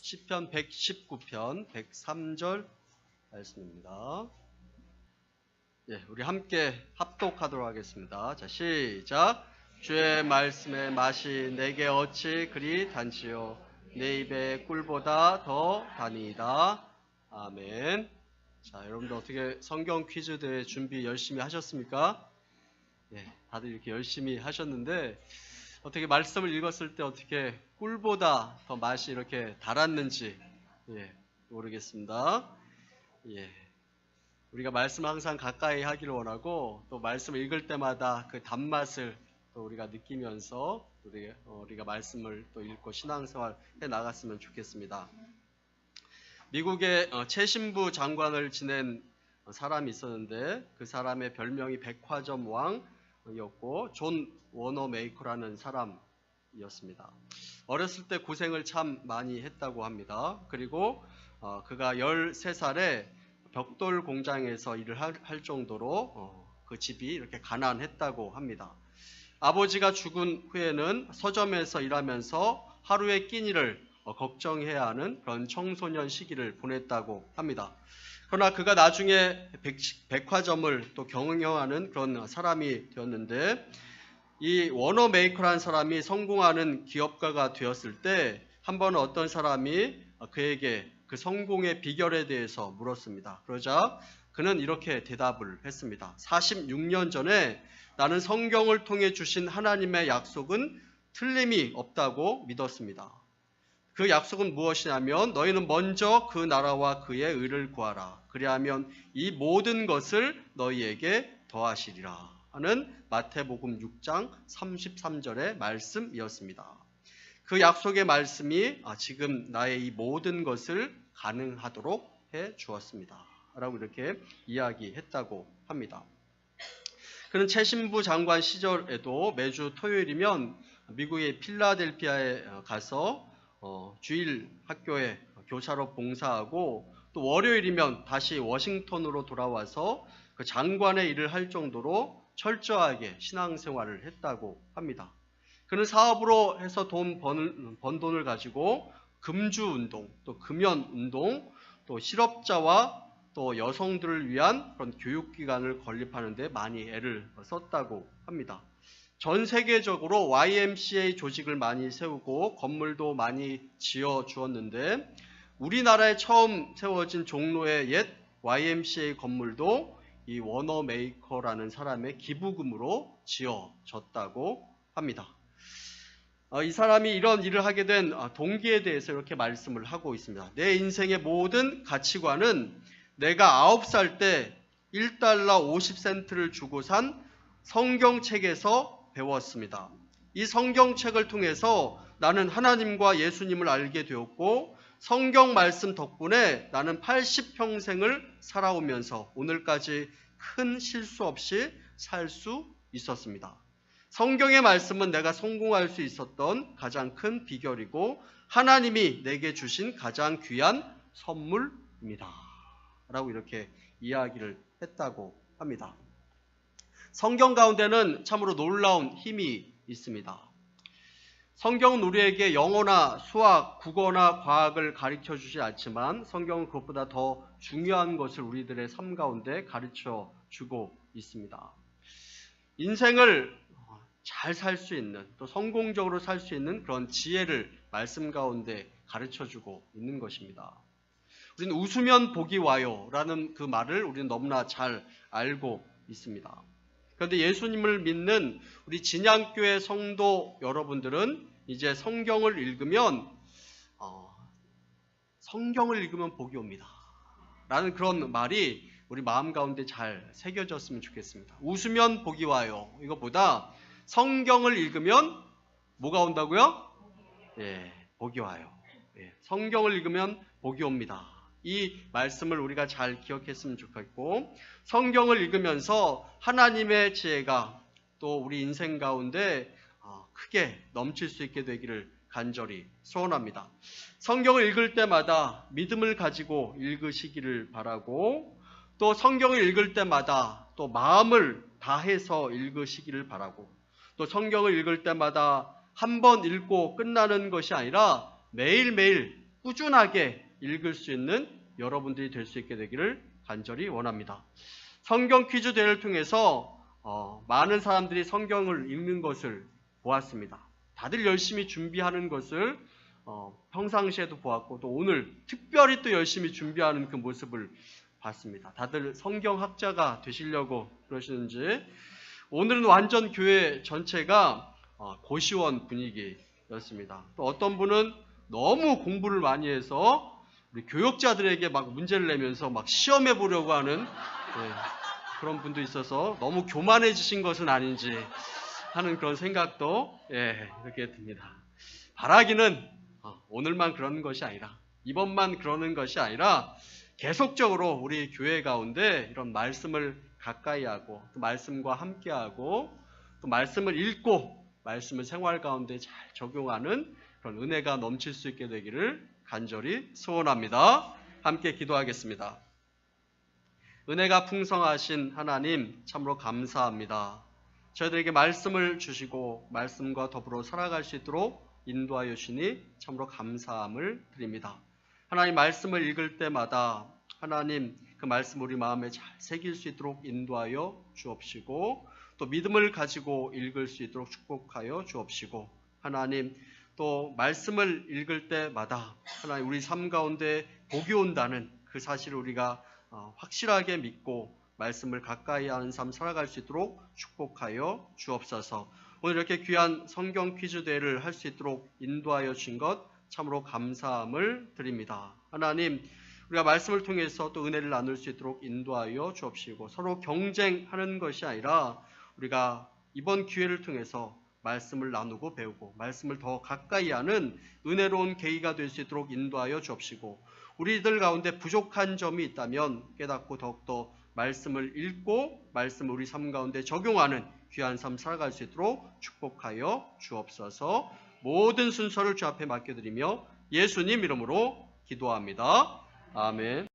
시편 119편 103절 말씀입니다. 예, 우리 함께 합독하도록 하겠습니다. 자, 시작. 주의 말씀의 맛이 내게 어찌 그리 단지요 내 입에 꿀보다 더 다니다. 아멘. 자, 여러분들 어떻게 성경 퀴즈 대회 준비 열심히 하셨습니까? 예, 다들 이렇게 열심히 하셨는데 어떻게 말씀을 읽었을 때 어떻게 꿀보다 더 맛이 이렇게 달았는지 예, 모르겠습니다. 예. 우리가 말씀 항상 가까이 하기를 원하고 또 말씀을 읽을 때마다 그 단맛을 또 우리가 느끼면서 우리, 어, 우리가 말씀을 또 읽고 신앙생활 해 나갔으면 좋겠습니다. 미국의 어, 최신부 장관을 지낸 사람이 있었는데 그 사람의 별명이 백화점 왕 이었고 존 워너 메이커라는 사람이었습니다. 어렸을 때 고생을 참 많이 했다고 합니다. 그리고 어, 그가 13살에 벽돌 공장에서 일을 할, 할 정도로 어, 그 집이 이렇게 가난했다고 합니다. 아버지가 죽은 후에는 서점에서 일하면서 하루의 끼니를 어, 걱정해야 하는 그런 청소년 시기를 보냈다고 합니다. 그러나 그가 나중에 백, 화점을 또 경영하는 그런 사람이 되었는데 이 워너 메이커라는 사람이 성공하는 기업가가 되었을 때 한 번 어떤 사람이 그에게 그 성공의 비결에 대해서 물었습니다. 그러자 그는 이렇게 대답을 했습니다. 46년 전에 나는 성경을 통해 주신 하나님의 약속은 틀림이 없다고 믿었습니다. 그 약속은 무엇이냐면 너희는 먼저 그 나라와 그의 의를 구하라. 그리하면 이 모든 것을 너희에게 더하시리라. 하는 마태복음 6장 33절의 말씀이었습니다. 그 약속의 말씀이 아, 지금 나의 이 모든 것을 가능하도록 해 주었습니다. 라고 이렇게 이야기했다고 합니다. 그는 최신부 장관 시절에도 매주 토요일이면 미국의 필라델피아에 가서 어, 주일 학교에 교사로 봉사하고 또 월요일이면 다시 워싱턴으로 돌아와서 그 장관의 일을 할 정도로 철저하게 신앙생활을 했다고 합니다. 그는 사업으로 해서 돈 번, 번 돈을 가지고 금주 운동, 또 금연 운동, 또 실업자와 또 여성들을 위한 그런 교육기관을 건립하는데 많이 애를 썼다고 합니다. 전 세계적으로 YMCA 조직을 많이 세우고 건물도 많이 지어 주었는데 우리나라에 처음 세워진 종로의 옛 YMCA 건물도 이 워너 메이커라는 사람의 기부금으로 지어졌다고 합니다. 어, 이 사람이 이런 일을 하게 된 어, 동기에 대해서 이렇게 말씀을 하고 있습니다. 내 인생의 모든 가치관은 내가 9살 때 1달러 50센트를 주고 산 성경책에서 배웠습니다. 이 성경책을 통해서 나는 하나님과 예수님을 알게 되었고 성경 말씀 덕분에 나는 80평생을 살아오면서 오늘까지 큰 실수 없이 살 수 있었습니다. 성경의 말씀은 내가 성공할 수 있었던 가장 큰 비결이고 하나님이 내게 주신 가장 귀한 선물입니다. 라고 이렇게 이야기를 했다고 합니다. 성경 가운데는 참으로 놀라운 힘이 있습니다. 성경은 우리에게 영어나 수학, 국어나 과학을 가르쳐 주지 않지만 성경은 그것보다 더 중요한 것을 우리들의 삶 가운데 가르쳐 주고 있습니다. 인생을 잘 살 수 있는 또 성공적으로 살 수 있는 그런 지혜를 말씀 가운데 가르쳐 주고 있는 것입니다. 우리는 웃으면 복이 와요라는 그 말을 우리는 너무나 잘 알고 있습니다. 그런데 예수님을 믿는 우리 진양교회 성도 여러분들은 이제 성경을 읽으면 어, 성경을 읽으면 복이 옵니다. 라는 그런 말이 우리 마음 가운데 잘 새겨졌으면 좋겠습니다. 웃으면 복이 와요. 이것보다 성경을 읽으면 뭐가 온다고요? 예, 복이 와요. 예, 성경을 읽으면 복이 옵니다. 이 말씀을 우리가 잘 기억했으면 좋겠고 성경을 읽으면서 하나님의 지혜가 또 우리 인생 가운데 어, 크게 넘칠 수 있게 되기를 간절히 소원합니다. 성경을 읽을 때마다 믿음을 가지고 읽으시기를 바라고 또 성경을 읽을 때마다 또 마음을 다해서 읽으시기를 바라고 또 성경을 읽을 때마다 한 번 읽고 끝나는 것이 아니라 매일매일 꾸준하게 읽을 수 있는 여러분들이 될 수 있게 되기를 간절히 원합니다. 성경 퀴즈 대회를 통해서 어, 많은 사람들이 성경을 읽는 것을 보았습니다. 다들 열심히 준비하는 것을 어, 평상시에도 보았고 또 오늘 특별히 또 열심히 준비하는 그 모습을 봤습니다. 다들 성경학자가 되시려고 그러시는지 오늘은 완전 교회 전체가 어, 고시원 분위기였습니다. 또 어떤 분은 너무 공부를 많이 해서 우리 교역자들에게 막 문제를 내면서 막 시험해 보려고 하는 예, 그런 분도 있어서 너무 교만해지신 것은 아닌지 하는 그런 생각도 예, 이렇게 듭니다. 바라기는 어, 오늘만 그러는 것이 아니라 이번만 그러는 것이 아니라 계속적으로 우리 교회 가운데 이런 말씀을 가까이 하고 또 말씀과 함께 하고 또 말씀을 읽고 말씀을 생활 가운데 잘 적용하는 그런 은혜가 넘칠 수 있게 되기를 간절히 소원합니다. 함께 기도하겠습니다. 은혜가 풍성하신 하나님 참으로 감사합니다. 저희들에게 말씀을 주시고 말씀과 더불어 살아갈 수 있도록 인도하여 주시니 참으로 감사함을 드립니다. 하나님 말씀을 읽을 때마다 하나님 그 말씀 우리 마음에 잘 새길 수 있도록 인도하여 주옵시고 또 믿음을 가지고 읽을 수 있도록 축복하여 주옵시고 하나님 또 말씀을 읽을 때마다 하나님 우리 삶 가운데 복이 온다는 그 사실을 우리가 어, 확실하게 믿고 말씀을 가까이 하는 삶 살아갈 수 있도록 축복하여 주옵소서. 오늘 이렇게 귀한 성경 퀴즈 대회를 할 수 있도록 인도하여 주신 것 참으로 감사함을 드립니다. 하나님, 우리가 말씀을 통해서 또 은혜를 나눌 수 있도록 인도하여 주옵시고 서로 경쟁하는 것이 아니라 우리가 이번 기회를 통해서 말씀을 나누고 배우고 말씀을 더 가까이 하는 은혜로운 계기가 될 수 있도록 인도하여 주옵시고 우리들 가운데 부족한 점이 있다면 깨닫고 더욱더 말씀을 읽고 말씀을 우리 삶 가운데 적용하는 귀한 삶 살아갈 수 있도록 축복하여 주옵소서 모든 순서를 주 앞에 맡겨드리며 예수님 이름으로 기도합니다. 아멘.